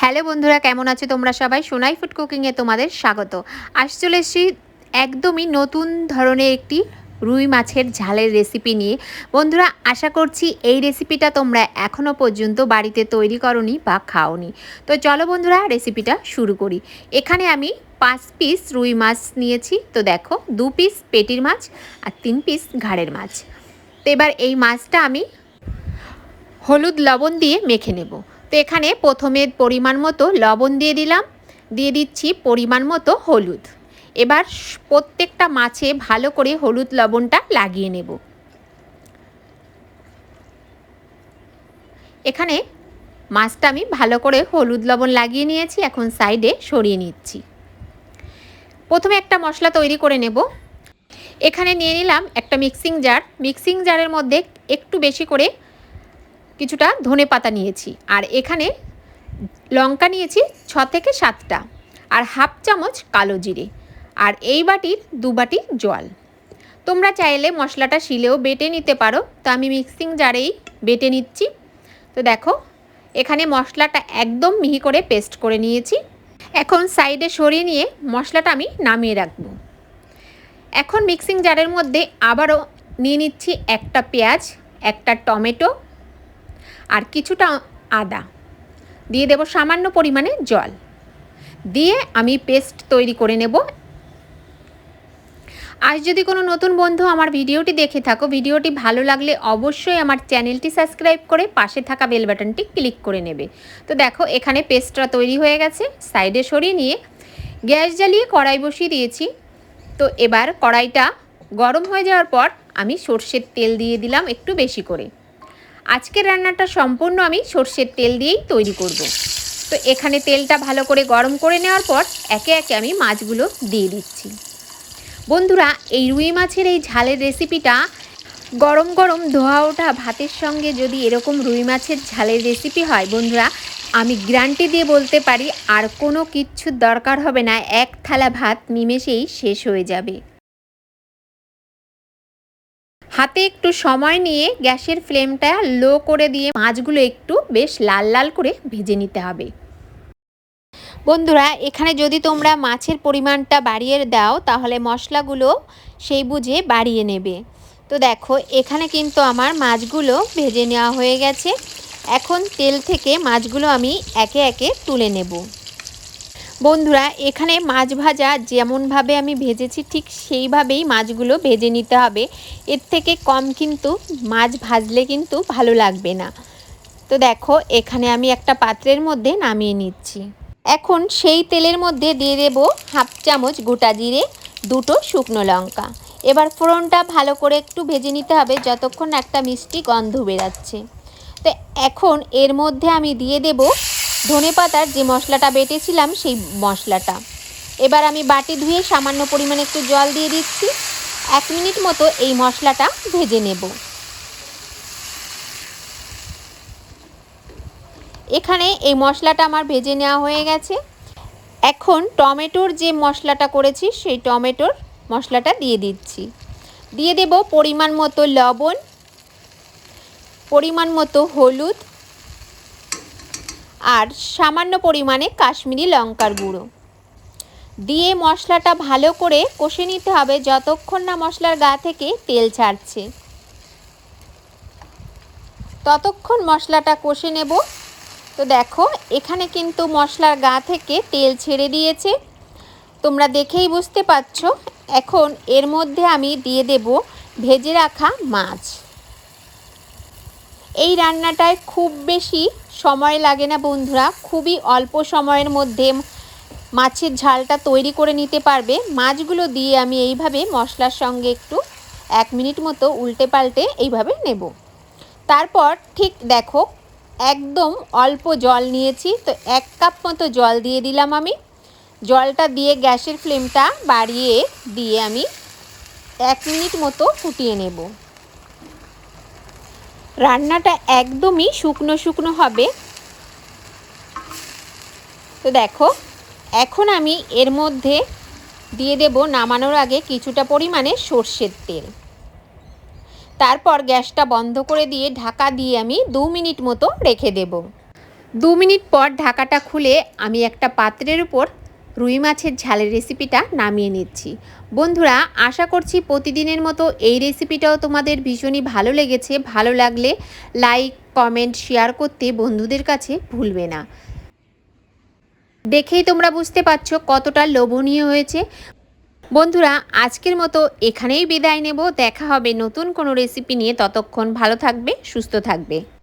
Hello বন্ধুরা, কেমন আছো তোমরা সবাই? সোনাই ফুড কুকিংয়ে তোমাদের স্বাগত। আজ চলে এসেছি একদমই নতুন ধরনের একটি রুই মাছের ঝালের রেসিপি নিয়ে। বন্ধুরা, আশা করছি এই রেসিপিটা তোমরা এখনও পর্যন্ত বাড়িতে তৈরি করনি বা খাওনি। তো চলো বন্ধুরা রেসিপিটা শুরু করি। এখানে আমি পাঁচ পিস রুই মাছ নিয়েছি। তো দেখো, দু পিস পেটির মাছ আর তিন পিস ঘাড়ের মাছ। তো এবার এই মাছটা আমি হলুদ লবণ দিয়ে মেখে নেব। তো এখানে প্রথমে পরিমাণ মতো লবণ দিয়ে দিলাম। দিয়ে দিচ্ছি পরিমাণ মতো হলুদ। এবার প্রত্যেকটা মাছে ভালো করে হলুদ লবণটা লাগিয়ে নেব। এখানে মাছটা আমি ভালো করে হলুদ লবণ লাগিয়ে নিয়েছি, এখন সাইডে সরিয়ে নিচ্ছি। প্রথমে একটা মশলা তৈরি করে নেব। এখানে নিয়ে নিলাম একটা মিক্সিং জার। মিক্সিং জারের মধ্যে একটু বেশি করে কিছুটা ধনে পাতা নিয়েছি। আর এখানে লঙ্কা নিয়েছি ছ থেকে সাতটা। আর হাফ চামচ কালো জিরে। আর এই বাটির দু বাটি জল। তোমরা চাইলে মশলাটা শিলেও বেটে নিতে পারো। তো আমি মিক্সিং জারেই বেটে নিচ্ছি। তো দেখো, এখানে মশলাটা একদম মিহি করে পেস্ট করে নিয়েছি। এখন সাইডে সরিয়ে নিয়ে মশলাটা আমি নামিয়ে রাখব। এখন মিক্সিং জারের মধ্যে আবারও নিয়ে নিচ্ছি একটা পেঁয়াজ, একটা টমেটো আর কিছুটা আদা। দিয়ে দেব সামান্য পরিমাণে জল। দিয়ে আমি পেস্ট তৈরি করে নেব। আজ যদি কোনো নতুন বন্ধু আমার ভিডিওটি দেখে থাকো, ভিডিওটি ভালো লাগলে অবশ্যই আমার চ্যানেলটি সাবস্ক্রাইব করে পাশে থাকা বেল বাটনটি ক্লিক করে নেবে। তো দেখো, এখানে পেস্টটা তৈরি হয়ে গেছে। সাইডে সরিয়ে নিয়ে গ্যাস জ্বালিয়ে কড়াই বসিয়ে দিয়েছি। তো এবার কড়াইটা গরম হয়ে যাওয়ার পর আমি সর্ষের তেল দিয়ে দিলাম একটু বেশি করে। আজকের রান্নাটা সম্পূর্ণ আমি সর্ষের তেল দিয়েই তৈরি করব। তো এখানে তেলটা ভালো করে গরম করে নেওয়ার পর একে একে আমি মাছগুলো দিয়ে দিচ্ছি বন্ধুরা, এই রুই মাছের এই ঝালের রেসিপিটা গরম গরম ধোয়া ওঠা ভাতের সঙ্গে যদি এরকম রুই মাছের ঝালের রেসিপি হয়, বন্ধুরা, আমি গ্যারান্টি দিয়ে বলতে পারি, আর কোনো কিচ্ছুর দরকার হবে না, এক থালা ভাত নিমেষেই শেষ হয়ে যাবে হাতে একটু সময় নিয়ে গ্যাসের ফ্লেমটা লো করে দিয়ে মাছগুলো একটু বেশ লাল লাল করে ভেজে নিতে হবে। বন্ধুরা, এখানে যদি তোমরা মাছের পরিমাণটা বাড়িয়ে দাও, তাহলে মশলাগুলো সেই বুঝে বাড়িয়ে নেবে। তো দেখো, এখানে কিন্তু আমার মাছগুলো ভেজে নেওয়া হয়ে গেছে। এখন তেল থেকে মাছগুলো আমি একে একে তুলে নেব। বন্ধুরা, এখানে মাছ ভাজা যেমনভাবে আমি ভেজেছি, ঠিক সেইভাবেই মাছগুলো ভেজে নিতে হবে। এর থেকে কম কিন্তু মাছ ভাজলে কিন্তু ভালো লাগবে না। তো দেখো, এখানে আমি একটা পাত্রের মধ্যে নামিয়ে নিচ্ছি। এখন সেই তেলের মধ্যে দিয়ে দেবো হাফ চামচ গোটা জিরে, দুটো শুকনো লঙ্কা। এবার ফোড়নটা ভালো করে একটু ভেজে নিতে হবে যতক্ষণ একটা মিষ্টি গন্ধ বেরাচ্ছে। তো এখন এর মধ্যে আমি দিয়ে দেব ধনে পাতার যে মশলাটা বেটেছিলাম, সেই মশলাটা। এবার আমি বাটি ধুয়ে সামান্য পরিমাণে একটু জল দিয়ে দিচ্ছি। এক মিনিট মতো এই মশলাটা ভেজে নেব। এখানে এই মশলাটা আমার ভেজে নেওয়া হয়ে গেছে। এখন টমেটোর যে মশলাটা করেছি, সেই টমেটোর মশলাটা দিয়ে দিচ্ছি। দিয়ে দেব পরিমাণ মতো লবণ, পরিমাণ মতো হলুদ আর সামান্য পরিমাণে কাশ্মীরি লঙ্কার গুঁড়ো। দিয়ে মশলাটা ভালো করে কষে নিতে হবে যতক্ষণ না মশলার গা থেকে তেল ছাড়ছে। ততক্ষণ মশলাটা কষে নেব। তো দেখো, এখানে কিন্তু মশলার গা থেকে তেল ছেড়ে দিয়েছে। তোমরা দেখেই বুঝতে পারছ, এখন এর মধ্যে আমি দিয়ে দেব ভেজে রাখা মাছ। এই রান্নাটায় খুব বেশি সময় লাগে না বন্ধুরা, খুবই অল্প সময়ের মধ্যে মাছের ঝালটা তৈরি করে নিতে পারবে। মাছগুলো দিয়ে আমি এইভাবে মশলার সঙ্গে একটু এক মিনিট মতো উল্টে পাল্টে এইভাবে নেব। তারপর ঠিক দেখো, একদম অল্প জল নিয়েছি, তো এক কাপ মতো জল দিয়ে দিলাম আমি। জলটা দিয়ে গ্যাসের ফ্লেমটা বাড়িয়ে দিয়ে আমি এক মিনিট মতো ফুটিয়ে নেব। রান্নাটা একদমই শুকনো শুকনো হবে। তো দেখো, এখন আমি এর মধ্যে দিয়ে দেব নামানোর আগে কিছুটা পরিমাণে সর্ষের তেল। তারপর গ্যাসটা বন্ধ করে দিয়ে ঢাকা দিয়ে আমি দু মিনিট মতো রেখে দেব। দু মিনিট পর ঢাকাটা খুলে আমি একটা পাত্রের উপর রুই মাছের ঝালের রেসিপিটা নামিয়ে নিচ্ছি। বন্ধুরা, আশা করছি প্রতিদিনের মতো এই রেসিপিটাও তোমাদের ভীষণই ভালো লেগেছে। ভালো লাগলে লাইক কমেন্ট শেয়ার করতে বন্ধুদের কাছে ভুলবে না। দেখেই তোমরা বুঝতে পারছ কতটা লোভনীয় হয়েছে। বন্ধুরা, আজকের মতো এখানেই বিদায় নেব। দেখা হবে নতুন কোনো রেসিপি নিয়ে। ততক্ষণ ভালো থাকবে, সুস্থ থাকবে।